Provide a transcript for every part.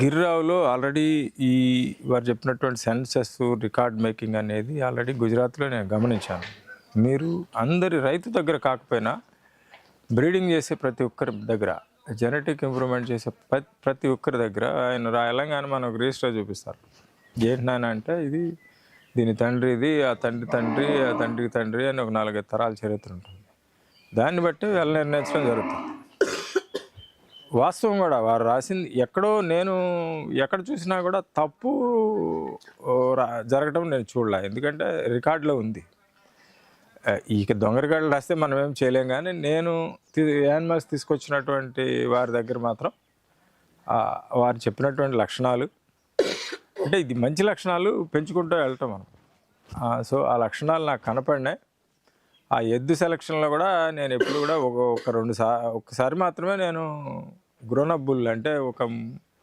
గిరిరావులో already ఈ వారు చెప్పినటువంటి సెన్సెస్ రికార్డ్ మేకింగ్ అనేది ఆల్రెడీ గుజరాత్లో నేను గమనించాను. మీరు అందరి రైతు దగ్గర కాకపోయినా బ్రీడింగ్ చేసే ప్రతి ఒక్కరి దగ్గర జెనెటిక్ ఇంప్రూవ్మెంట్ చేసే ప్రతి ప్రతి ఒక్కరి దగ్గర ఆయన రాయలంగానే మనకు రిజిస్టర్ చూపిస్తారు. ఏంటి నాయన అంటే ఇది దీని తండ్రి ఇది ఆ తండ్రి తండ్రి ఆ తండ్రికి తండ్రి అని ఒక నాలుగైదు తరాల చరిత్ర ఉంటుంది. దాన్ని బట్టి వెళ్ళ నిర్ణయించడం జరుగుతుంది. వాస్తవం కూడా. వారు రాసింది ఎక్కడో నేను ఎక్కడ చూసినా కూడా తప్పు రా- జరగటం నేను చూడలే. ఎందుకంటే రికార్డులో ఉంది. ఇక దొంగ రాస్తే మనం ఏం చేయలేం. కానీ నేను యానిమల్స్ తీసుకొచ్చినటువంటి వారి దగ్గర మాత్రం వారు చెప్పినటువంటి లక్షణాలు అంటే ఇది మంచి లక్షణాలు పెంచుకుంటూ వెళ్ళటం మనం. సో ఆ లక్షణాలు నాకు కనపడినాయి. ఆ ఎద్దు సెలక్షన్లో కూడా నేను ఎప్పుడు కూడా ఒక ఒక రెండు సా ఒక్కసారి మాత్రమే నేను గ్రోనప్ బుల్ అంటే ఒక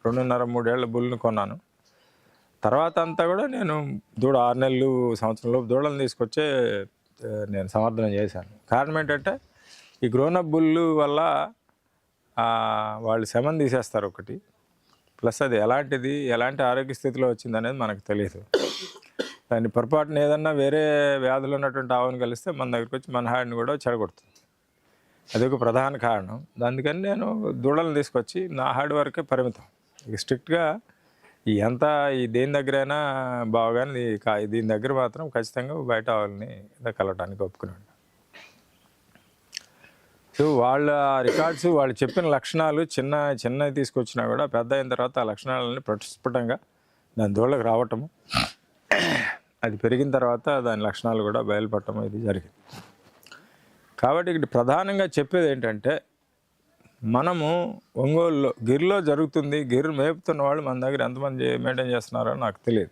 రెండున్నర మూడేళ్ళ బుల్ని కొన్నాను. తర్వాత అంతా కూడా నేను దూడ ఆరు నెలలు సంవత్సరంలో దూడలను తీసుకొచ్చే నేను సమర్థన చేశాను. కారణం ఏంటంటే ఈ గ్రోనప్ బుల్లు వల్ల వాళ్ళు శమం తీసేస్తారు ఒకటి. ప్లస్ అది ఎలాంటిది ఎలాంటి ఆరోగ్య స్థితిలో వచ్చింది అనేది మనకు తెలియదు. దాన్ని పొరపాటున ఏదన్నా వేరే వ్యాధులు ఉన్నటువంటి ఆవును కలిస్తే మన దగ్గరికి వచ్చి మన హాడిని కూడా చెడగొడుతుంది. అది ఒక ప్రధాన కారణం. అందుకని నేను దూడలను తీసుకొచ్చి నా హార్డ్ వర్కే పరిమితం. ఇక స్ట్రిక్ట్గా ఎంత ఈ దేని దగ్గరైనా బాగానే కా- దీని దగ్గర మాత్రం ఖచ్చితంగా బయట వాళ్ళని కలవటానికి ఒప్పుకున్నాను సో వాళ్ళ రికార్డ్స్ వాళ్ళు చెప్పిన లక్షణాలు చిన్న చిన్నవి తీసుకొచ్చినా కూడా పెద్ద అయిన తర్వాత ఆ లక్షణాలని ప్రతిస్ఫుటంగా దాని దూడలకు రావటము అది పెరిగిన తర్వాత దాని లక్షణాలు కూడా బయలుపడటం ఇది జరిగింది. కాబట్టి ఇక్కడ ప్రధానంగా చెప్పేది ఏంటంటే మనము ఒంగోలులో గిరిలో జరుగుతుంది గిర్రు మేపుతున్న వాళ్ళు మన దగ్గర ఎంతమంది మెయింటైన్ చేస్తున్నారో నాకు తెలియదు.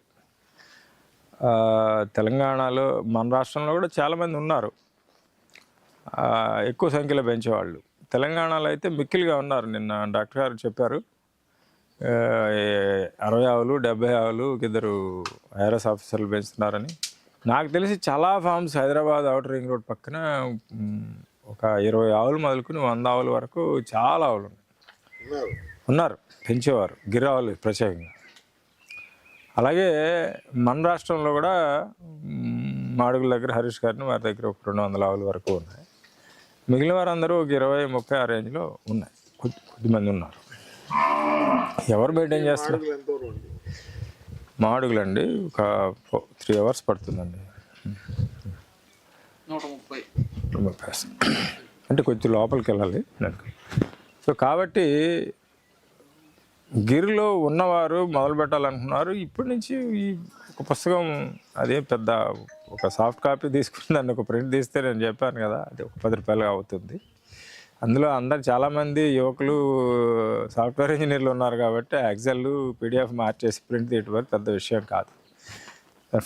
తెలంగాణలో మన రాష్ట్రంలో కూడా చాలామంది ఉన్నారు. ఎక్కువ సంఖ్యలో పెంచేవాళ్ళు. తెలంగాణలో అయితే మిక్కిలిగా ఉన్నారు. నిన్న డాక్టర్ గారు చెప్పారు. అరవై ఆవులు డెబ్బై ఆవులు ఇద్దరు ఐఆర్ఎస్ ఆఫీసర్లు పెంచుతున్నారని. నాకు తెలిసి చాలా farms Hyderabad outer ring road పక్కన ఒక ఇరవై ఆవులు మొదలుకుని వంద ఆవుల వరకు చాలా ఆవులు ఉన్నాయి. ఉన్నారు. పెంచేవారు. గిరావులు ప్రత్యేకంగా. అలాగే మన రాష్ట్రంలో కూడా మాడుగుల దగ్గర హరీష్ గారిని వారి దగ్గర ఒక రెండు వందల ఆవుల వరకు ఉన్నాయి. మిగిలిన వారందరూ ఒక ఇరవై ముప్పై ఆ రేంజ్లో ఉన్నాయి. కొద్ది కొద్దిమంది ఉన్నారు. ఎవరు మెయింటైన్ చేస్తారు? మాడుగులండి. ఒక త్రీ అవర్స్ పడుతుందండి. నూట ముప్పై. ముప్పై అంటే కొంచెం లోపలికి వెళ్ళాలి నాకు సో కాబట్టి గిరిలో ఉన్నవారు మొదలు పెట్టాలనుకున్నారు. ఇప్పటి నుంచి ఈ ఒక పుస్తకం అదే పెద్ద ఒక సాఫ్ట్ కాపీ తీసుకుని దాన్ని ఒక ప్రింట్ తీస్తే నేను చెప్పాను కదా అది ఒక పది రూపాయలు అవుతుంది. అందులో అందరు చాలామంది యువకులు సాఫ్ట్వేర్ ఇంజనీర్లు ఉన్నారు కాబట్టి ఎక్సెల్ పీడిఎఫ్ మార్చేసి ప్రింట్ తీయటం వరకు పెద్ద విషయం కాదు.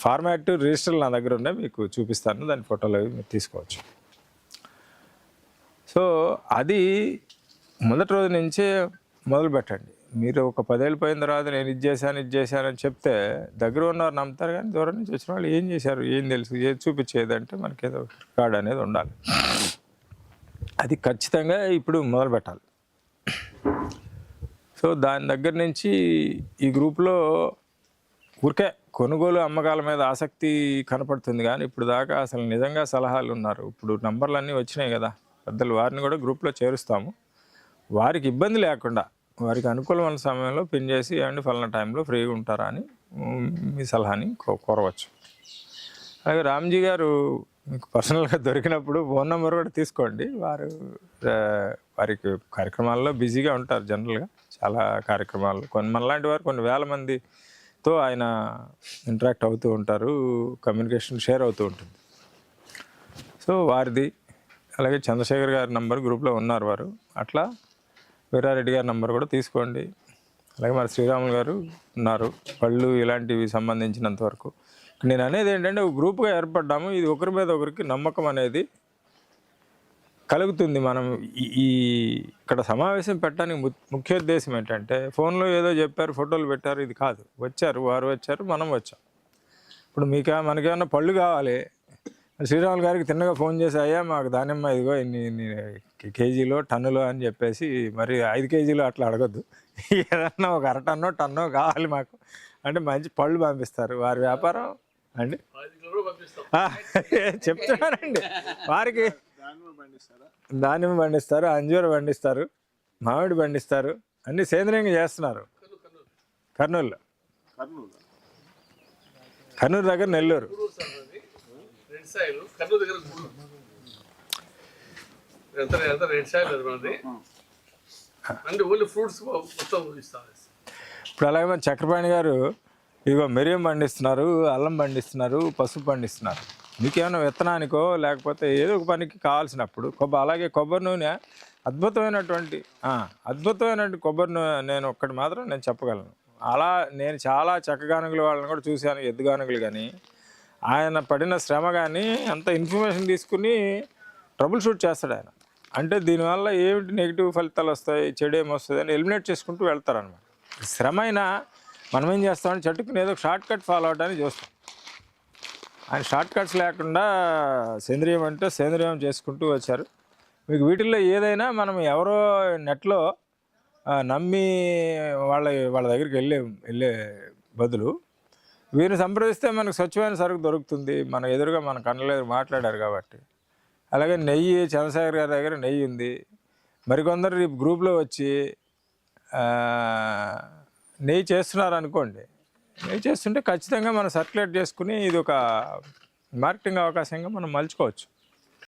ఫార్మాట్ రిజిస్టర్లు నా దగ్గర ఉన్నాయి మీకు చూపిస్తాను. దాని ఫోటోలు అవి మీరు తీసుకోవచ్చు. సో అది మొదటి రోజు నుంచే మొదలు పెట్టండి. మీరు ఒక పదేళ్ళు పోయిన తర్వాత నేను ఇది చేశాను ఇది చేశాను అని చెప్తే దగ్గర ఉన్నవారు నమ్ముతారు కానీ దూరం నుంచి వచ్చిన వాళ్ళు ఏం చేశారు ఏం తెలుసు ఏది చూపించేది అంటే మనకి ఏదో రికార్డ్ అనేది ఉండాలి. అది ఖచ్చితంగా ఇప్పుడు మొదలు పెట్టాలి సో దాని దగ్గర నుంచి ఈ గ్రూప్లో ఊరికే కొనుగోలు అమ్మకాల మీద ఆసక్తి కనపడుతుంది. కానీ ఇప్పుడు దాకా అసలు నిజంగా సలహాలు ఉన్నారు. ఇప్పుడు నంబర్లు అన్నీ వచ్చినాయి కదా. పెద్దలు వారిని కూడా గ్రూప్లో చేరుస్తాము. వారికి ఇబ్బంది లేకుండా వారికి అనుకూలమైన సమయంలో పిన్ చేసి అండ్ ఫలానా టైంలో ఫ్రీగా ఉంటారా అని మీ సలహాని కోరవచ్చు. అలాగే రామ్జీ గారు మీకు పర్సనల్గా దొరికినప్పుడు ఫోన్ నెంబర్ కూడా తీసుకోండి. వారు వారికి కార్యక్రమాల్లో బిజీగా ఉంటారు జనరల్గా. చాలా కార్యక్రమాలు. కొన్ని మనలాంటి వారు కొన్ని వేల మందితో ఆయన ఇంటరాక్ట్ అవుతూ ఉంటారు. కమ్యూనికేషన్ షేర్ అవుతూ ఉంటుంది. సో వారిది అలాగే చంద్రశేఖర్ గారి నంబర్ గ్రూప్లో ఉన్నారు వారు. అట్లా వీరారెడ్డి గారి నంబర్ కూడా తీసుకోండి. అలాగే మరి శ్రీరాములు గారు ఉన్నారు. పళ్ళు ఇలాంటివి సంబంధించినంత వరకు. నేను అనేది ఏంటంటే ఒక గ్రూప్గా ఏర్పడ్డాము. ఇది ఒకరి మీద ఒకరికి నమ్మకం అనేది కలుగుతుంది. మనం ఈ- ఇక్కడ సమావేశం పెట్టడానికి ము- ముఖ్య ఉద్దేశం ఏంటంటే ఫోన్లో ఏదో చెప్పారు ఫోటోలు పెట్టారు ఇది కాదు. వచ్చారు వారు వచ్చారు మనం వచ్చాం. ఇప్పుడు మీకు మనకేమన్నా పళ్ళు కావాలి. శ్రీరాములు గారికి తిన్నగా ఫోన్ చేసి అయ్యా మాకు దానిమ్మ ఇదిగో ఇన్ని ఇన్ని కేజీలో టన్నులో అని చెప్పేసి మరి ఐదు కేజీలు అట్లా అడగద్దు. ఏదన్నా ఒక అర టన్నో టన్నో కావాలి మాకు. అంటే మంచి పళ్ళు పంపిస్తారు. వారి వ్యాపారం అండి. ఆ, చెప్తున్నానండి. వారికి దానిమ్మ పండిస్తారు అంజూర పండిస్తారు మామిడి పండిస్తారు అన్ని సేంద్రియంగా చేస్తున్నారు. కర్నూలు. కర్నూలు దగ్గర నెల్లూరు. అంటే ఓన్లీ ఫ్రూట్స్ మొత్తం ఇస్తాం. ఇప్పుడు అలాగే చక్రపాణి గారు ఇదిగో మిరియం పండిస్తున్నారు అల్లం పండిస్తున్నారు పసుపు పండిస్తున్నారు. మీకేమైనా విత్తనానికో లేకపోతే ఏదో ఒక పనికి కావాల్సినప్పుడు కొబ్బరి అలాగే కొబ్బరి నూనె అద్భుతమైనటువంటి అద్భుతమైనటువంటి కొబ్బరి నూనె నేను ఒక్కటి మాత్రం నేను చెప్పగలను. అలా నేను చాలా చక్కగానుగుల వాళ్ళని కూడా చూశాను ఎద్దుగానుగులు కానీ ఆయన పడిన శ్రమ కానీ అంత ఇన్ఫర్మేషన్ తీసుకుని ట్రబుల్ షూట్ చేస్తాడు ఆయన. అంటే దీనివల్ల ఏమిటి నెగిటివ్ ఫలితాలు వస్తాయి చెడు ఏమొస్తుంది అని ఎలిమినేట్ చేసుకుంటూ వెళ్తారనమాట శ్రమ అయినా మనం ఏం చేస్తామని చెట్టుకుని ఏదో షార్ట్ కట్ ఫాలో అవడానికి చూస్తాం. ఆయన షార్ట్ కట్స్ లేకుండా సేంద్రియం అంటే సేంద్రియం చేసుకుంటూ వచ్చారు. మీకు వీటిల్లో ఏదైనా మనం ఎవరో నెట్లో నమ్మి వాళ్ళ వాళ్ళ దగ్గరికి వెళ్ళే వెళ్ళే బదులు వీరిని సంప్రదిస్తే మనకు స్వచ్ఛమైన సరుకు దొరుకుతుంది. మన ఎదురుగా మన కళ్ళ మాట్లాడారు కాబట్టి. అలాగే నెయ్యి చంద్రశేఖర్ గారి దగ్గర నెయ్యి ఉంది. మరికొందరు రేపు గ్రూప్లో వచ్చి నెయ్యి చేస్తున్నారు అనుకోండి నెయ్యి చేస్తుంటే ఖచ్చితంగా మనం సర్క్యులేట్ చేసుకుని ఇది ఒక మార్కెటింగ్ అవకాశంగా మనం మలుచుకోవచ్చు.